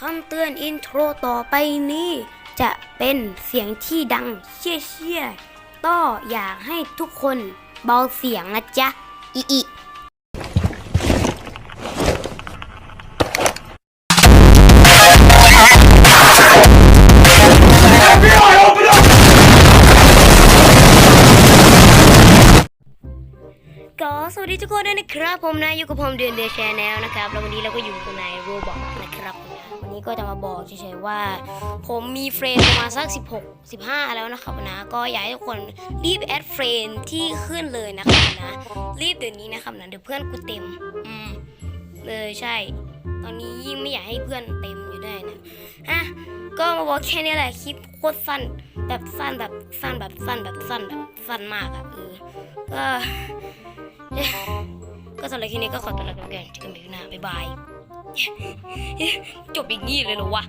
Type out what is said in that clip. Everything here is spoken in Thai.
คำเตือนอินโทรต่อไปนี้ จะเป็นเสียงที่ดังเชี่ยเชี่ยต้ออยากให้ทุกคนเบาเสียงนะจ๊ะ อีอี ก็สวัสดีทุกคนด้วยนะครับ ผมนะอยู่กับผมเดือนเดือนแชร์แนลนะครับ แล้ววันนี้เราก็อยู่ในโรบอกนะครับ วันนี้ก็จะมาบอกเฉยๆว่า ผมมีเฟรนประมาณสัก 16 15 แล้วนะครับนะ ก็อยากให้ทุกคนรีบแอดเฟรนที่ขึ้นเลยนะครับนะ รีบเดี๋ยวนี้นะครับนะเดี๋ยวเพื่อนกูเต็ม อืมเลยใช่ ตอนนี้ยิ่งไม่อยากให้เพื่อนเต็มอยู่ด้วยนะอะก็มาบอกแค่นี้แหละคลิปโคตรสั้นแบบสั้นแบบสั้นแบบสั้นแบบสั้นแบบสั้นมากอะเออก็ ก็สำหรับคลิปนี้ก็ขอตัวลาไปก่อนเจอกันใหม่คลิปหน้าบ๊ายบายจบอย่างนี้เลยเหรอวะ